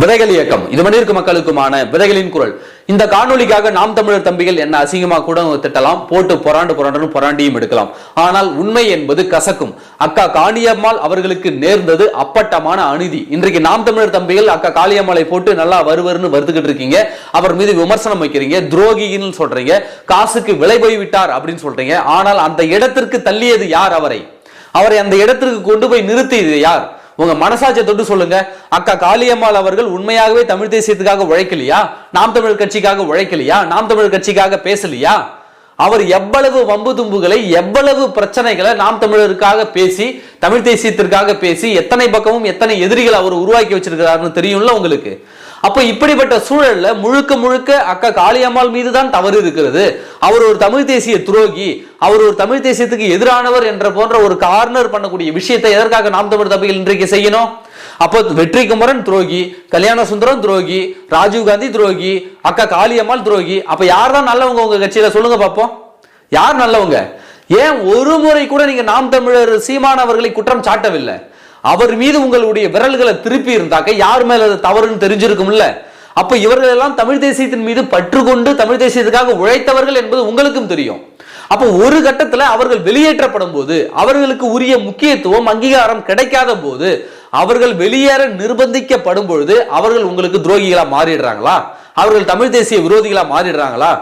விதைகள் இயக்கம். இது மனிதருக்கு மக்களுக்குமான விதைகளின் குரல். இந்த காணொலிக்காக நாம் தமிழர் தம்பிகள் என்ன அசிங்கமா கூட திட்டலாம் போட்டு பொறாண்டு பொறாண்டு பொறாண்டியும் எடுக்கலாம். ஆனால் உண்மை என்பது கசக்கும். அக்கா காளியம்மாள் அவர்களுக்கு நேர்ந்தது அப்பட்டமான அநீதி. இன்றைக்கு நாம் தமிழர் தம்பிகள் அக்கா காளியம்மாளை போட்டு நல்லா வருவர்னு வருதுகிட்டு இருக்கீங்க. அவர் மீது விமர்சனம் வைக்கிறீங்க துரோகின்னு சொல்றீங்க காசுக்கு விலை போய் விட்டார் அப்படின்னு சொல்றீங்க. ஆனால் அந்த இடத்திற்கு தள்ளியது யார் அவரை? அவரை அந்த இடத்திற்கு கொண்டு போய் நிறுத்தியது யார்? உங்க மனசாட்சியை தொட்டு சொல்லுங்க. அக்கா காளியம்மாள் அவர்கள் உண்மையாகவே தமிழ் தேசியத்துக்காக உழைக்கலையா? நாம் தமிழ் கட்சிக்காக உழைக்கலையா? நாம் தமிழ் கட்சிக்காக பேசலையா? அவர் எவ்வளவு வம்பு தும்புகளை எவ்வளவு பிரச்சனைகளை நாம் தமிழருக்காக பேசி தமிழ் தேசியத்திற்காக பேசி எத்தனை பக்கமும் எத்தனை எதிரிகளை அவர் உருவாக்கி வச்சிருக்கிறாருன்னு தெரியும்ல உங்களுக்கு? அப்போ இப்படிப்பட்ட சூழல்ல முழுக்க முழுக்க அக்கா காளியம்மாள் மீது தான் தவறு இருக்கிறது. அவர் ஒரு தமிழ் தேசிய துரோகி அவர் ஒரு தமிழ் தேசியத்துக்கு எதிரானவர் என்ற போன்ற ஒரு கார்னர் பண்ணக்கூடிய விஷயத்தை எதற்காக நாம் தமிழ் தம்பிகள் இன்றைக்கு செய்யணும்? அப்போ வெற்றி குமரன் துரோகி கல்யாண சுந்தரம் துரோகி ராஜீவ் காந்தி துரோகி அக்கா காளியம்மாள் துரோகி. அப்ப யார் தான் நல்லவங்க உங்க கட்சியில? சொல்லுங்க பார்ப்போம் யார் நல்லவங்க? ஏன் ஒரு முறை கூட நீங்க நாம் தமிழர் சீமான் அவர்களை குற்றம் சாட்டவில்லை? அவர் மீது உங்களுடைய விரல்களை திருப்பி இருந்தாக்க யார் மேல அது தவறுன்னு தெரிஞ்சிருக்கும்ல? அப்ப இவர்கள் எல்லாம் தமிழ் தேசியத்தின் மீது பற்று கொண்டு தமிழ் தேசியத்துக்காக உழைத்தவர்கள் என்பது உங்களுக்கும் தெரியும். அப்போ ஒரு கட்டத்துல அவர்கள் வெளியேற்றப்படும் போது அவர்களுக்கு உரிய முக்கியத்துவம் அங்கீகாரம் கிடைக்காத போது அவர்கள் வெளியேற நிர்பந்திக்கப்படும் பொழுது அவர்கள் உங்களுக்கு துரோகிகளா மாறிடுறாங்களா? அவர்கள் தமிழ் தேசிய விரோதிகளா மாறிடுறாங்களா?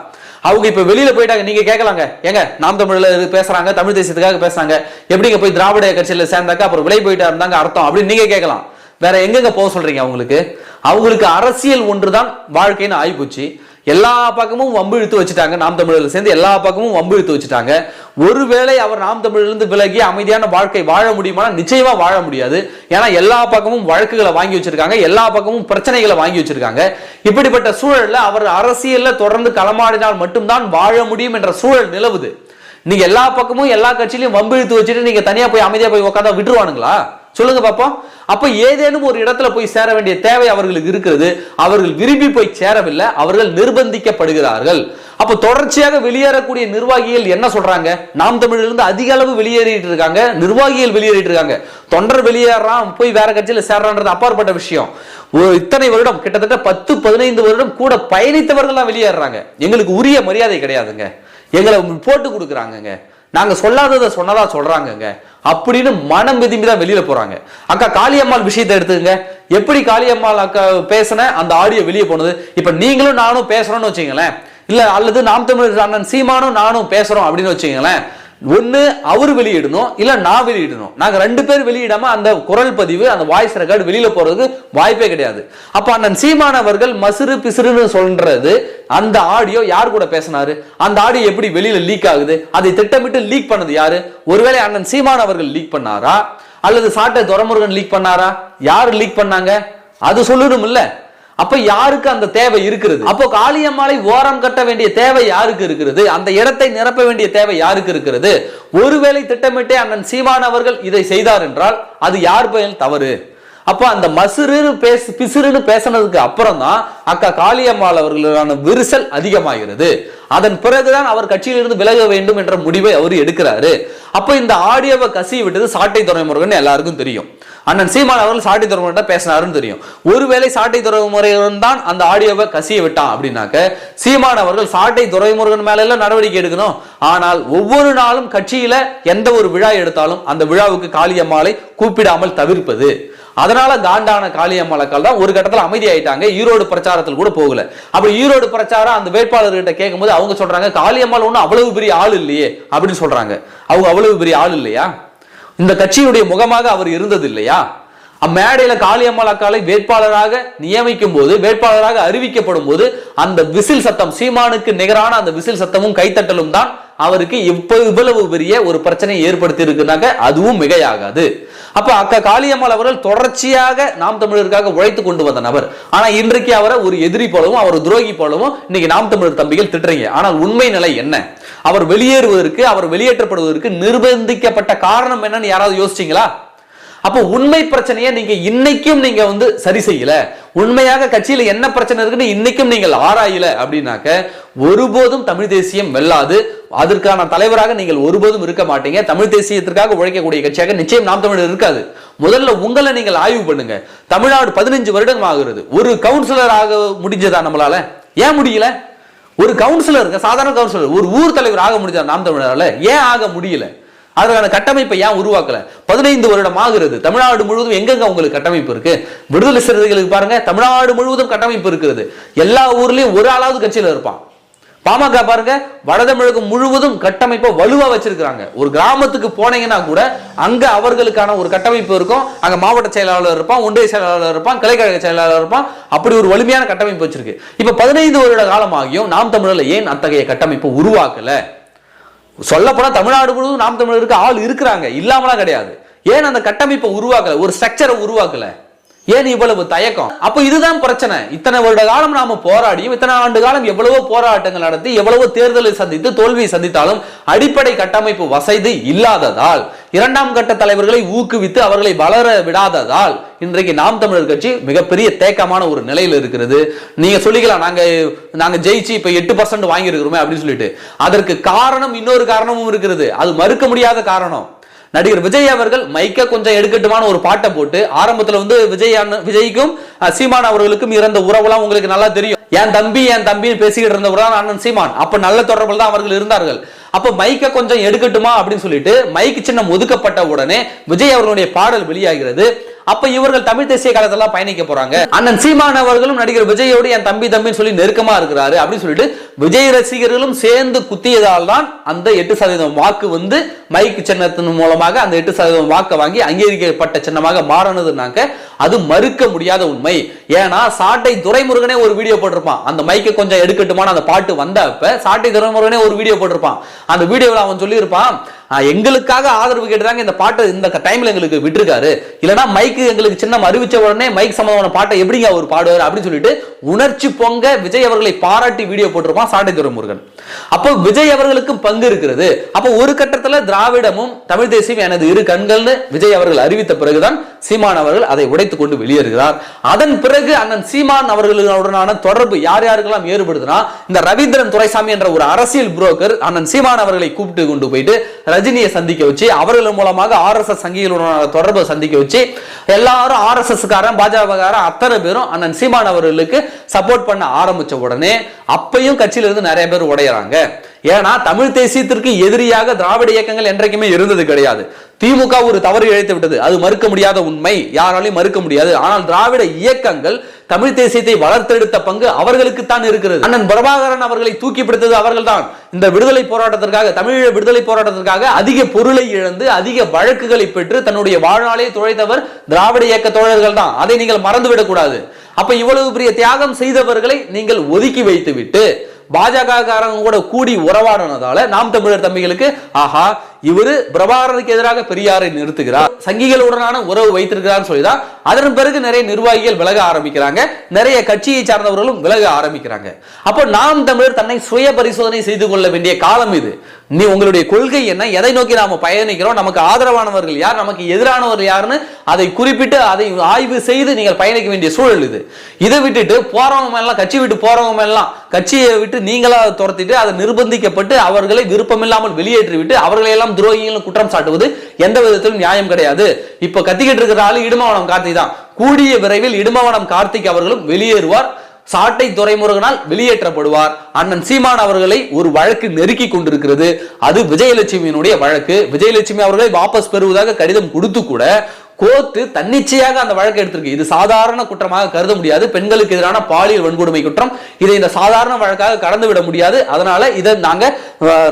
அவங்க இப்ப வெளியில போயிட்டாங்க. நீங்க கேட்கலாங்க ஏங்க நாம் தமிழ்ல பேசுறாங்க தமிழ் தேசியத்துக்காக பேசுறாங்க. எப்படிங்க போய் திராவிட கட்சியில சேர்ந்தாக்க அப்புறம் விலை போயிட்டா இருந்தாங்க அர்த்தம் அப்படின்னு நீங்க கேட்கலாம் வேற எங்கெங்க போக சொல்றீங்க அவங்களுக்கு? அவங்களுக்கு அரசியல் ஒன்றுதான் வாழ்க்கைன்னு ஆயிப்போச்சு. எல்லா பக்கமும் வம்பு இழுத்து வச்சுட்டாங்க நாம் தமிழர்கள் சேர்ந்து எல்லா பக்கமும் வம்பு இழுத்து வச்சுட்டாங்க. ஒருவேளை அவர் நாம் தமிழிலிருந்து விலகி அமைதியான வாழ்க்கை வாழ முடியுமானா நிச்சயமா வாழ முடியாது. ஏன்னா எல்லா பக்கமும் வழக்குகளை வாங்கி வச்சிருக்காங்க எல்லா பக்கமும் பிரச்சனைகளை வாங்கி வச்சிருக்காங்க. இப்படிப்பட்ட சூழல்ல அவர் அரசியல்ல தொடர்ந்து களமாடினால் மட்டும்தான் வாழ முடியும் என்ற சூழல் நிலவுது. நீங்க எல்லா பக்கமும் எல்லா கட்சியிலையும் வம்பு இழுத்து வச்சுட்டு நீங்க தனியா போய் அமைதியா போய் உட்காந்தா விட்டுருவானுங்களா? சொல்லுங்க பாப்போம். அப்ப ஏதேனும் ஒரு இடத்துல போய் சேர வேண்டிய தேவை அவர்களுக்கு இருக்கிறது. அவர்கள் விரும்பி போய் சேரவில்லை. அவர்கள் நிர்பந்திக்கப்படுகிறார்கள். அப்ப தொடர்ச்சியாக வெளியேறக்கூடிய நிர்வாகிகள் என்ன சொல்றாங்க? நாம் தமிழிலிருந்து அதிக அளவு வெளியேறிட்டு இருக்காங்க. நிர்வாகிகள் வெளியேறிட்டு இருக்காங்க. தொண்டர் வெளியேறான் போய் வேற கட்சியில சேர்றான்றது அப்பாற்பட்ட விஷயம். இத்தனை வருடம் கிட்டத்தட்ட பத்து பதினைந்து வருடம் கூட பயணித்தவர்கள் தான் வெளியேறாங்க. எங்களுக்கு உரிய மரியாதை கிடையாதுங்க. எங்களை போட்டு கொடுக்குறாங்கங்க. நாங்க சொல்லாததை சொன்னதா சொல்றாங்கங்க. அப்படின்னு மனம் விதிம்பி தான் வெளியில போறாங்க. அக்கா காளியம்மாள் விஷயத்தை எடுத்துங்க எப்படி காளியம்மாள் அக்கா பேசின? அந்த ஆடியோ வெளியே போனது. இப்ப நீங்களும் நானும் பேசுறோம்னு வச்சுங்களேன் இல்ல அல்லது நாம் தமிழ் அண்ணன் சீமானும் நானும் பேசுறோம் அப்படின்னு வச்சுங்களேன் ஒன்று அவர் வெளியிடணும் இல்லை நான் வெளியிடணும். நாங்கள் ரெண்டு பேர் வெளியிடாமல் அந்த குரல் பதிவு அந்த வாய்ஸ் ரெக்கார்டு வெளியில் போகிறதுக்கு வாய்ப்பே கிடையாது. அப்போ அண்ணன் சீமானவர்கள் மசுறு பிசுறுன்னு சொல்கிறது அந்த ஆடியோ யார் கூட பேசினாரு? அந்த ஆடியோ எப்படி வெளியில் லீக் ஆகுது? அதை திட்டமிட்டு லீக் பண்ணது யாரு? ஒருவேளை அண்ணன் சீமான் அவர்கள் லீக் பண்ணாரா? அல்லது சாட்டை துரமுருகன் லீக் பண்ணாரா? யார் லீக் பண்ணாங்க? அது சொல்லணும் இல்லை அப்ப யாருக்கு அந்த தேவை இருக்கிறது? அப்போ காளியம்மாளை ஓரம் கட்ட வேண்டிய தேவை யாருக்கு இருக்கிறது? அந்த இடத்தை நிரப்ப வேண்டிய தேவை யாருக்கு இருக்கிறது? ஒருவேளை திட்டமிட்டே அண்ணன் சீமான் அவர்கள் இதை செய்தார் என்றால் அது யார் பெயர் தவறு. அப்ப அந்த மசுருன்னு பேச பிசுறுன்னு பேசினதுக்கு அப்புறம் தான் அக்கா காளியம்மாள் அவர்களுக்கான விரிசல் அதிகமாகிறது. அதன் பிறகுதான் அவர் கட்சியிலிருந்து விலக வேண்டும் என்ற முடிவை அவர் எடுக்கிறாரு. அப்ப இந்த ஆடியோவை கசி விட்டது சாட்டை துறைமுருகன் எல்லாருக்கும் தெரியும். அண்ணன் சீமான் அவர்கள் சாட்டை துறைமுருகன் பேசினாருன்னு தெரியும். ஒருவேளை சாட்டை துறைமுருகன் தான் அந்த ஆடியோவை கசிய விட்டான் அப்படின்னாக்க சீமான் அவர்கள் சாட்டை துறைமுருகன் மேல எல்லாம் நடவடிக்கை எடுக்கணும். ஆனால் ஒவ்வொரு நாளும் கட்சியில எந்த ஒரு விழா எடுத்தாலும் அந்த விழாவுக்கு காளியம்மாளை கூப்பிடாமல் தவிர்ப்பது. அதனால காண்டான காளியம்மாளக்கால் தான் ஒரு கட்டத்தில் அமைதியாயிட்டாங்க. ஈரோடு பிரச்சாரத்தில் கூட போகல. அப்ப ஈரோடு பிரச்சாரம் அந்த வேட்பாளர்கிட்ட கேட்கும்போது அவங்க சொல்றாங்க காளியம்மாள் ஒன்றும் அவ்வளவு பெரிய ஆள் இல்லையே அப்படின்னு சொல்றாங்க. அவங்க அவ்வளவு பெரிய ஆள் இல்லையா? இந்த கட்சியினுடைய முகமாக அவர் இருந்தது இல்லையா அம்மேடையில காளியம்மாள் அக்காலை வேட்பாளராக நியமிக்கும் போது வேட்பாளராக அறிவிக்கப்படும் போது அந்த விசில் சத்தம் சீமானுக்கு நிகரான அந்த விசில் சத்தமும் கைத்தட்டலும் தான் அவருக்கு இப்போ இவ்வளவு பெரிய ஒரு பிரச்சனையை ஏற்படுத்தி இருக்குனாக்க அதுவும் மிகையாகாது. அப்ப அக்கா காளியம்மாள் அவர்கள் தொடர்ச்சியாக நாம் தமிழருக்காக உழைத்து கொண்டு வந்த நபர். ஆனா இன்றைக்கு அவரை ஒரு எதிரி போலவும் அவர் துரோகி போலவும் இன்னைக்கு நாம் தமிழர் தம்பிகள் திட்டுறீங்க. ஆனால் உண்மை நிலை என்ன? அவர் வெளியேறுவதற்கு அவர் வெளியேற்றப்படுவதற்கு நிர்பந்திக்கப்பட்ட காரணம் என்னன்னு யாராவது யோசிச்சீங்களா? அப்போ உண்மை பிரச்சனையை நீங்க இன்னைக்கும் நீங்க வந்து சரி செய்யல. உண்மையாக கட்சியில என்ன பிரச்சனை இருக்குன்னு இன்னைக்கும் நீங்கள் ஆராயல அப்படின்னாக்க ஒருபோதும் தமிழ் தேசியம் வெல்லாது அதற்கான தலைவராக நீங்கள் ஒருபோதும் இருக்க மாட்டீங்க. தமிழ் தேசியத்திற்காக உழைக்கக்கூடிய கட்சியாக நிச்சயம் நாம் தமிழர் இருக்காது. முதல்ல உங்களை நீங்கள் ஆய்வு பண்ணுங்க. தமிழ்நாடு பதினஞ்சு வருடம் ஆகுறது. ஒரு கவுன்சிலர் ஆக முடிஞ்சதா நம்மளால? ஏன் முடியல? ஒரு கவுன்சிலர் சாதாரண கவுன்சிலர் ஒரு ஊர் தலைவர் ஆக முடிஞ்சா நாம் தமிழரால? ஏன் ஆக முடியல? அதற்கான கட்டமைப்பை ஏன் உருவாக்கல? பதினைந்து வருடம் ஆகிறது. தமிழ்நாடு முழுவதும் எங்கெங்க உங்களுக்கு கட்டமைப்பு இருக்கு? விடுதலை சிறுத்தைகளுக்கு பாருங்க தமிழ்நாடு முழுவதும் கட்டமைப்பு இருக்கிறது. எல்லா ஊர்லயும் ஒரு ஆளாவது கட்சியில இருப்பான். பாமக பாருங்க வடதமிழகம் முழுவதும் கட்டமைப்பை வலுவா வச்சிருக்கிறாங்க. ஒரு கிராமத்துக்கு போனீங்கன்னா கூட அங்க அவர்களுக்கான ஒரு கட்டமைப்பு இருக்கும். அங்க மாவட்ட செயலாளர் இருப்பான் ஒன்றிய செயலாளர் இருப்பான் கிளைக்கழக செயலாளர் இருப்பான். அப்படி ஒரு வலிமையான கட்டமைப்பு வச்சிருக்கு. இப்ப பதினைந்து வருட காலமாகியும் நாம் தமிழர்ல ஏன் அத்தகைய கட்டமைப்பு உருவாக்கல? சொல்லப்போனா தமிழ்நாடு முழுவதும் நாம் தமிழருக்கு ஆள் இருக்கிறாங்க. இல்லாமலாம் கிடையாது. ஏன் அந்த கட்டமைப்பை உருவாக்கல? ஒரு ஸ்ட்ரக்சரை உருவாக்கல? ஏன் இவ்வளவு தயக்கம்? அப்ப இதுதான் பிரச்சனை. இத்தனை வருட காலம் நாம போராடியும் இத்தனை ஆண்டு காலம் எவ்வளவோ போராட்டங்கள் நடத்தி எவ்வளவோ தேர்தலை சந்தித்து தோல்வியை சந்தித்தாலும் அடிப்படை கட்டமைப்பு வசதி இல்லாததால் இரண்டாம் கட்ட தலைவர்களை ஊக்குவித்து அவர்களை வளர விடாததால் இன்றைக்கு நாம் தமிழர் கட்சி மிகப்பெரிய தேக்கமான ஒரு நிலையில் இருக்கிறது. நீங்க சொல்லிக்கலாம் நாங்க நாங்க ஜெயிச்சு இப்ப எட்டு பர்சன்ட் வாங்கி இருக்கிறோமே அப்படின்னு சொல்லிட்டு. அதற்கு காரணம் இன்னொரு காரணமும் இருக்கிறது. அது மறுக்க முடியாத காரணம். நடிகர் விஜய் அவர்கள் மைக்க கொஞ்சம் எடுக்கட்டுமான ஒரு பாட்டை போட்டு ஆரம்பத்துல வந்து விஜய் அண்ணன் விஜய்க்கும் சீமான் அவர்களுக்கும் இருந்த உறவுலாம் உங்களுக்கு நல்லா தெரியும். என் தம்பி என் தம்பின்னு பேசிக்கிட்டு இருந்த தான் அண்ணன் சீமான். அப்ப நல்ல தொடர்பில் தான் அவர்கள் இருந்தார்கள். அப்ப மைக்க கொஞ்சம் எடுக்கட்டுமா அப்படின்னு சொல்லிட்டு மைக் சின்னம் ஒதுக்கப்பட்ட உடனே விஜய் அவர்களுடைய பாடல் வெளியாகிறது. அப்ப இவர்கள் தமிழ் தேசிய காலத்தெல்லாம் பயணிக்க போறாங்க. அண்ணன் சீமான் அவர்களும் நடிகர் விஜயோடு என் தம்பி தம்பின்னு சொல்லி நெருக்கமா இருக்கிறாரு அப்படின்னு சொல்லிட்டு விஜய் ரசிகர்களும் சேர்ந்து குத்தியதால் தான் அந்த எட்டு சதவீதம் வாக்கு வந்து மைக் சின்னத்தின் மூலமாக அந்த எட்டு சதவீதம் வாக்கை வாங்கி அங்கீகரிக்கப்பட்ட சின்னமாக மாறினதுனாக்க அது மறுக்க முடியாத உண்மை. ஏன்னா சாட்டை துரைமுருகனே ஒரு வீடியோ போட்டிருப்பான். அந்த மைக்கை கொஞ்சம் எடுக்கட்டுமான அந்த பாட்டு வந்தப்ப சாட்டை துரைமுருகனே ஒரு வீடியோ போட்டிருப்பான். அந்த வீடியோவில் அவன் சொல்லியிருப்பான் எங்களுக்காக ஆதரவு கேட்டுதாங்க இந்த பாட்டை இந்த டைம்ல எங்களுக்கு விட்டுருக்காரு. இல்லைன்னா மைக்கு எங்களுக்கு சின்னம் அறிவிச்ச உடனே மைக் சம்பந்தமான பாட்டை எப்படிங்க அவர் பாடுவார் அப்படின்னு சொல்லிட்டு உணர்ச்சி பொங்க விஜய் அவர்களை பாராட்டி வீடியோ போட்டிருப்பான் சாட்டை துரைமுருகன். அப்போ விஜய் அவர்களுக்கும் பங்கு இருக்கிறது. அப்போ ஒரு கட்டத்துல திராவிடமும் தமிழ் தேசியம் எனது இரு கண்கள்னு விஜய் அவர்கள் அறிவித்த பிறகுதான் சீமான் அவர்கள் அதை உடைத்துக் கொண்டு வெளியேறுகிறார். அதன் பிறகு அண்ணன் சீமான் அவர்களுடனான தொடர்பு யார் யாருக்கெல்லாம் ஏற்படுதுன்னா இந்த ரவீந்திரன் துரைசாமி என்ற ஒரு அரசியல் புரோக்கர் அண்ணன் சீமான் அவர்களை கூப்பிட்டு கொண்டு போயிட்டு ரஜினியை சந்திக்க வச்சு அவர்கள் மூலமாக ஆர் எஸ் எஸ் சங்கிகளுடனான தொடர்பை சந்திக்க வச்சு எல்லாரும் ஆர் எஸ் எஸ் காரன் பாஜக காரன் அத்தனை பேரும் அண்ணன் சீமான் அவர்களுக்கு சப்போர்ட் பண்ண ஆரம்பிச்ச உடனே அப்பையும் கட்சியிலிருந்து நிறைய பேர் செய்யறாங்க. ஏன்னா தமிழ் தேசியத்திற்கு எதிரியாக திராவிட இயக்கங்கள் என்றைக்குமே இருந்தது கிடையாது. திமுக ஒரு தவறு இழைத்து விட்டது. அது மறுக்க முடியாத உண்மை. யாராலையும் மறுக்க முடியாது. ஆனால் திராவிட இயக்கங்கள் தமிழ் தேசியத்தை வளர்த்தெடுத்த பங்கு அவர்களுக்கு தான் இருக்கிறது. அண்ணன் பிரபாகரன் அவர்களை தூக்கி பிடித்தது அவர்கள் தான் இந்த விடுதலை போராட்டத்திற்காக தமிழீழ விடுதலை போராட்டத்திற்காக அதிக பொருளை இழந்து அதிக வழக்குகளை பெற்று தன்னுடைய வாழ்நாளை துழைத்தவர் திராவிட இயக்க தோழர்கள் தான் அதை நீங்கள் மறந்துவிடக் கூடாது அப்ப இவ்வளவு பெரிய தியாகம் செய்தவர்களை நீங்கள் ஒதுக்கி வைத்து விட்டு பாஜக காரங்க கூட கூடி உறவாடினதால நாம் தமிழர் தம்பிகளுக்கு ஆஹா இவரு பிரபாகரனுக்கு எதிராக பெரியாரை நிறுத்துகிறார். சங்கிகளுடனான உறவு வைத்திருக்கிறான்னு சொல்லிதான் அதன் பிறகு நிறைய நிர்வாகிகள் விலக ஆரம்பிக்கிறாங்க. நிறைய கட்சியை சார்ந்தவர்களும் விலக ஆரம்பிக்கிறாங்க. அப்போ நாம் தமிழர் தன்னை சுய பரிசோதனை செய்து கொள்ள வேண்டிய காலம் இது. நீ உங்களுடைய கொள்கை என்ன? எதை நோக்கி நாம பயணிக்கிறோம்? நமக்கு ஆதரவானவர்கள் யார்? நமக்கு எதிரானவர்கள் யாருன்னு அதை குறிப்பிட்டு அதை ஆய்வு செய்து நீங்கள் பயணிக்க வேண்டிய சூழல் இது. இதை விட்டுட்டு போறவங்க மேலாம் கட்சி விட்டு போறவங்க மேலாம் கட்சியை விட்டு நீங்களா துரத்திட்டு அதை நிர்பந்திக்கப்பட்டு அவர்களை விருப்பமில்லாமல் வெளியேற்றி விட்டு அவர்களை எல்லாம் துரோகிகள் குற்றம் சாட்டுவது எந்த விதத்திலும் நியாயம் கிடையாது. இப்ப கத்திக்கிட்டு இருக்கிற ஆளு இடுமவனம் கார்த்திக் தான். கூடிய விரைவில் இடுமவனம் கார்த்திக் அவர்களும் வெளியேறுவார். சாட்டை துறைமுருகனால் வெளியேற்றப்படுவார். அண்ணன் சீமான் அவர்களை ஒரு வழக்கு நெருக்கி கொண்டிருக்கிறது. அது விஜயலட்சுமியினுடைய வழக்கு. விஜயலட்சுமி அவர்களை வாபஸ் பெறுவதாக கடிதம் கொடுத்து கூட கோர்ட்டு தன்னிச்சையாக அந்த வழக்கை எடுத்திருக்கு. இது சாதாரண குற்றமாக கருத முடியாது. பெண்களுக்கு எதிரான பாலியல் வன்கொடுமை குற்றம். இதை இந்த சாதாரண வழக்காக கடந்து விட முடியாது. அதனால இதை நாங்க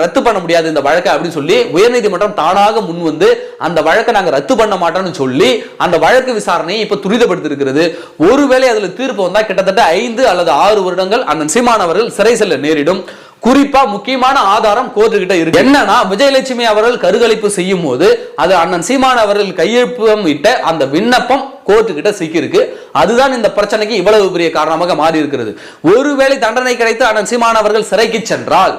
ரத்து பண்ண முடியாது இந்த வழக்கை அப்படின்னு சொல்லி உயர்நீதிமன்றம் தானாக முன் வந்து அந்த வழக்கை நாங்க ரத்து பண்ண மாட்டோம்னு சொல்லி அந்த வழக்கு விசாரணையை இப்ப துரிதப்படுத்திருக்கிறது. ஒருவேளை அதுல தீர்ப்பு வந்தா கிட்டத்தட்ட ஐந்து அல்லது ஆறு வருடங்கள் அந்த சிமானவர்கள் சிறை செல்ல நேரிடும். குறிப்பா முக்கியமான ஆதாரம் கோர்ட்டு கிட்ட இருக்கு. என்னன்னா விஜயலட்சுமி அவர்கள் கருகலைப்பு செய்யும் போது அது அண்ணன் சீமான் அவர்கள் கையெழுப்பம் இட்ட அந்த விண்ணப்பம் கோர்ட்டு கிட்ட சிக்கிருக்கு அதுதான் இந்த பிரச்சனைக்கு இவ்வளவு பெரிய காரணமாக மாறி இருக்கிறது ஒருவேளை தண்டனை கிடைத்து அண்ணன் சீமான் அவர்கள் சிறைக்கு சென்றால்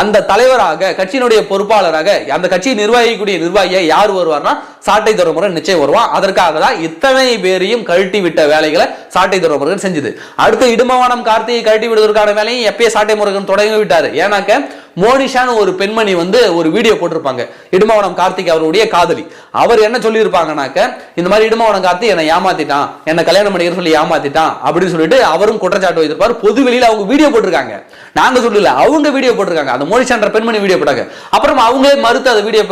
அந்த தலைவராக கட்சியினுடைய பொறுப்பாளராக அந்த கட்சியை நிர்வகிக்கக்கூடிய நிர்வாகியை யார் வருவார்னா சாட்டை துறைமுருகன் நிச்சயம் வருவான். அதற்காக தான் இத்தனை பேரையும் கழட்டி விட்ட வேலைகளை சாட்டை துறைமுருகன் செஞ்சது. அடுத்து இடுமவானம் கார்த்திகை கழட்டி விடுவதற்கான வேலையும் எப்பயே சாட்டை முருகன் தொடங்கி விட்டாரு ஏன்னாக்க மோனிஷான்னு ஒரு பெண்மணி வந்து ஒரு வீடியோ போட்டிருப்பாங்க. இடுமாவனம் கார்த்திக் அவருடைய காதலி. அவர் என்ன சொல்லியிருப்பாங்கனாக்க இந்த மாதிரி இடுமாவனம் கார்த்திக் என்னை ஏமாத்திட்டான் என்னை கல்யாணம் பண்ணிக்கிற சொல்லி ஏமாத்திட்டான் அப்படின்னு சொல்லிட்டு அவரும் குற்றச்சாட்டு வைத்திருப்பார். பொது வெளியில் அவங்க வீடியோ போட்டிருக்காங்க. நாங்க சொல்லல அவங்க வீடியோ போட்டிருக்காங்க. அந்த மோனிஷான்ற பெண்மணி வீடியோ போட்டாங்க. அப்புறம் அவங்களே மறுத்து அந்த வீடியோ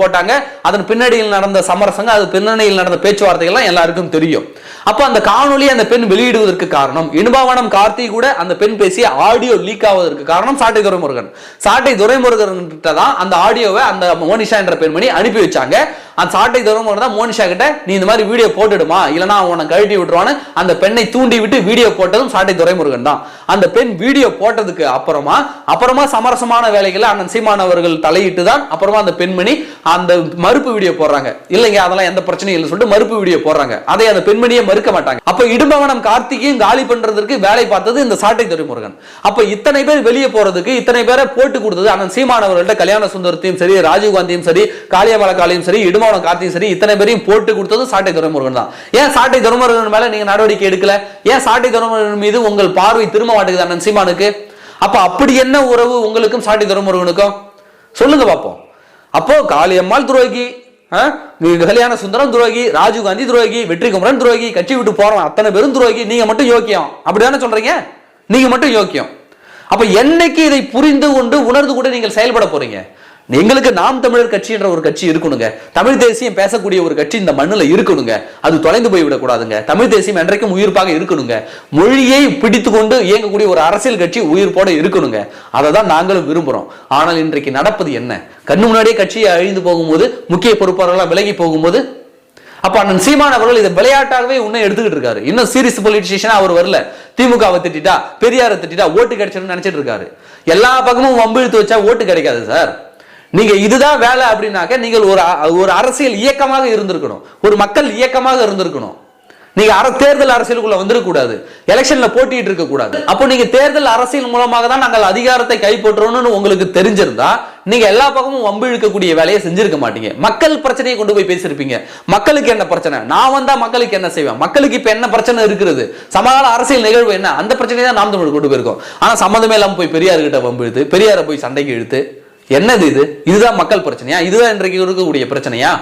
போட்டாங்க. அதன் பின்னணியில் நடந்த சமரசங்க அது பின்னணியில் நடந்த பேச்சுவார்த்தைகள்லாம் எல்லாருக்கும் தெரியும். அப்போ அந்த காணொலி அந்த பெண் வெளியிடுவதற்கு காரணம் இடுமாவனம் கார்த்திக் கூட அந்த பெண் பேசிய ஆடியோ லீக் ஆவதற்கு காரணம் சாட்டை துரைமுருகன். சாட்டை துரைமுருகன் தான் அந்த ஆடியோவை அந்த மோனிஷா என்ற பெண்மணி அனுப்பி வச்சாங்க. அந்த சாட்டை துரைமுருகன் தான் மோனிஷா கிட்ட நீ இந்த மாதிரி வீடியோ போட்டுடுமா? இல்லைன்னா அவனை கழட்டி விட்டுருவான்னு. அந்த பெண்ணை தூண்டி விட்டு வீடியோ போட்டதும் சாட்டை துரைமுருகன் தான். அந்த பெண் வீடியோ போட்டதுக்கு அப்புறமா அப்புறமா சமரசமான வேலைகளை அண்ணன் சீமான் அவர்கள் தலையிட்டு தான் அப்புறமா அந்த பெண்மணி அந்த மறுப்பு வீடியோ போடுறாங்க. இல்லைங்க அதெல்லாம் எந்த பிரச்சனையும் இல்லை சொல்லிட்டு மறுப்பு வீடியோ போடுறாங்க. அதை அந்த பெண்மணியை மறுக்க மாட்டாங்க. அப்ப இடும்பவனம் கார்த்திகையும் காலி பண்றதுக்கு வேலை பார்த்தது இந்த சாட்டை துறைமுருகன் அப்ப இத்தனை பேர் வெளியே போறதுக்கு இத்தனை பேரை போட்டு கொடுத்தது அண்ணன் சீமான் அவர்கள்ட்ட கல்யாண சுந்தரத்தையும் சரி ராஜீவ்காந்தியும் சரி காளியமல காளியும் சரி இடும்பவனம் கார்த்தியும் சரி இத்தனை பேரையும் போட்டு கொடுத்தது சாட்டை துறைமுருகன் தான். ஏன் சாட்டை துறைமுருகன் மேல நீங்க நடவடிக்கை எடுக்கல? ஏன் சாட்டை துறைமுருகன் மீது உங்கள் பார்வை திரும்ப மாட்டேங்குது அண்ணன் சீமானுக்கு? அப்ப அப்படி என்ன உறவு உங்களுக்கும் சாட்டை துறைமுருகனுக்கும் சொல்லுங்க பார்ப்போம் அப்போ காளியம்மாள் துரோகி கல்யாண சுந்தரம் துரோகி ராஜீவ்காந்தி துரோகி வெற்றி குமரன் துரோகி கட்சி விட்டு போறோம் அத்தனை பேரும் துரோகி நீங்க மட்டும் யோக்கியம். அப்படிதானே சொல்றீங்க? நீங்க மட்டும் யோக்கியம். அப்ப என்னைக்கு இதை புரிந்து கொண்டு உணர்ந்து கொண்டு நீங்கள் செயல்பட போறீங்க? எங்களுக்கு நாம் தமிழர் கட்சி என்ற ஒரு கட்சி இருக்கணுங்க. தமிழ் தேசியம் பேசக்கூடிய ஒரு கட்சி இந்த மண்ணுல இருக்கணுங்க. அது தொலைந்து போய் விடக்கூடாதுங்க. தமிழ் தேசியம் என்றைக்கும் உயிர்ப்பாக இருக்கணுங்க. மொழியை பிடித்து கொண்டு இயங்கக்கூடிய ஒரு அரசியல் கட்சி உயிர்ப்போட இருக்கணுங்க. அதை தான் நாங்களும் விரும்புறோம். ஆனால் இன்றைக்கு நடப்பது என்ன? கண்ணு முன்னாடியே கட்சியை அழிந்து போகும்போது முக்கிய பொறுப்பாளர்களாக விலகி போகும்போது அப்ப அண்ணன் சீமான் அவர்கள் இதை விளையாட்டாகவே இன்னும் எடுத்துக்கிட்டு இருக்காரு. இன்னும் சீரியஸ் பொலிட்டிஷியனா அவர் வரல. திமுகவை திட்டிட்டா பெரியாரை திட்டா ஓட்டு கிடைச்சிடும் நினைச்சிட்டு இருக்காரு. எல்லா பக்கமும் வம்பிழுத்து வச்சா ஓட்டு கிடைக்காது சார். நீங்க இதுதான் வேலை அப்படின்னாக்க நீங்கள் ஒரு அ- ஒரு அரசியல் இயக்கமாக இருந்திருக்கணும். ஒரு மக்கள் இயக்கமாக இருந்திருக்கணும். நீங்க அர தேர்தல் அரசியலுக்குள்ள வந்துடக்கூடாது எலெக்ஷன்ல போட்டிட்டு இருக்க கூடாது அப்போ நீங்க தேர்தல் அரசியல் மூலமாக தான் நாங்கள் அதிகாரத்தை கைப்பற்றணும்னு உங்களுக்கு தெரிஞ்சிருந்தா நீங்க எல்லா பக்கமும் வம்பு இழுக்கக்கூடிய வேலையை செஞ்சிருக்க மாட்டீங்க. மக்கள் பிரச்சனையை கொண்டு போய் பேசியிருப்பீங்க. மக்களுக்கு என்ன பிரச்சனை? நான் வந்தா மக்களுக்கு என்ன செய்வேன்? மக்களுக்கு இப்ப என்ன பிரச்சனை இருக்கிறது? சமகால அரசியல் நிகழ்வு என்ன? அந்த பிரச்சனையை தான் நாம் தமிழ் கொண்டு போயிருக்கோம். ஆனா சம்மந்தமே இல்லாம போய் பெரியார்கிட்ட வம்பு இழுத்து பெரியாரை போய் சண்டைக்கு இழுத்து என்னது இது? இதுதான் மக்கள் பிரச்சனையா? இதுதான் இன்றைக்கு இருக்கக்கூடிய பிரச்சனையா?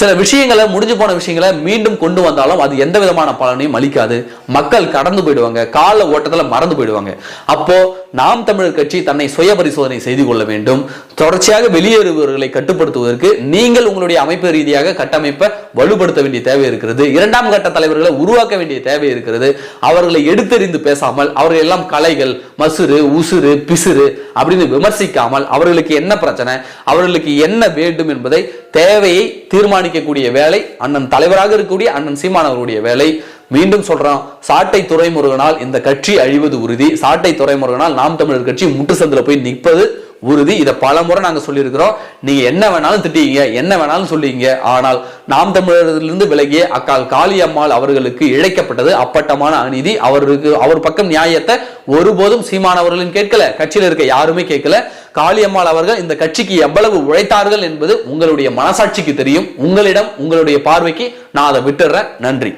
சில விஷயங்களை முடிஞ்சு போன விஷயங்களை மீண்டும் கொண்டு வந்தாலும் அது எந்த விதமான பலனையும் அளிக்காது. மக்கள் கடந்து போயிடுவாங்க. கால ஓட்டத்தில் மறந்து போயிடுவாங்க. அப்போ நாம் தமிழர் கட்சி தன்னை சுய பரிசோதனை செய்து கொள்ள வேண்டும். தொடர்ச்சியாக வெளியேறுபவர்களை கட்டுப்படுத்துவதற்கு நீங்கள் உங்களுடைய அமைப்பு ரீதியாக கட்டமைப்பை வலுப்படுத்த வேண்டிய தேவை இருக்கிறது. இரண்டாம் கட்ட தலைவர்களை உருவாக்க வேண்டிய தேவை இருக்கிறது. அவர்களை எடுத்தெறிந்து பேசாமல் அவர்கள் எல்லாம் கலைகள் மசுறு உசுறு பிசுறு அப்படின்னு விமர்சிக்காமல் அவர்களுக்கு என்ன பிரச்சனை அவர்களுக்கு என்ன வேண்டும் என்பதை தேவையை தீர்மானிக்கக்கூடிய வேலை அண்ணன் தலைவராக இருக்கக்கூடிய அண்ணன் சீமான் அவருடைய வேலை. மீண்டும் சொல்றோம் சாட்டை துறைமுருகனால் இந்த கட்சி அழிவது உறுதி. சாட்டை துறைமுருகனால் நாம் தமிழர் கட்சி முட்டு சந்தில போய் நிற்பது உறுதி. இதை பல முறை நாங்கள் சொல்லியிருக்கிறோம். நீங்கள் என்ன வேணாலும் திட்டிங்க என்ன வேணாலும் சொல்லிங்க ஆனால் நாம் தமிழரிலிருந்து விலகிய அக்கால் காளியம்மாள் அவர்களுக்கு இழைக்கப்பட்டது அப்பட்டமான அநீதி. அவருக்கு அவர் பக்கம் நியாயத்தை ஒருபோதும் சீமானவர்களும் கேட்கல. கட்சியில் இருக்க யாருமே கேட்கல. காளியம்மாள் அவர்கள் இந்த கட்சிக்கு எவ்வளவு உழைத்தார்கள் என்பது உங்களுடைய மனசாட்சிக்கு தெரியும். உங்களிடம் உங்களுடைய பார்வைக்கு நான் அதை விட்டுறேன் நன்றி.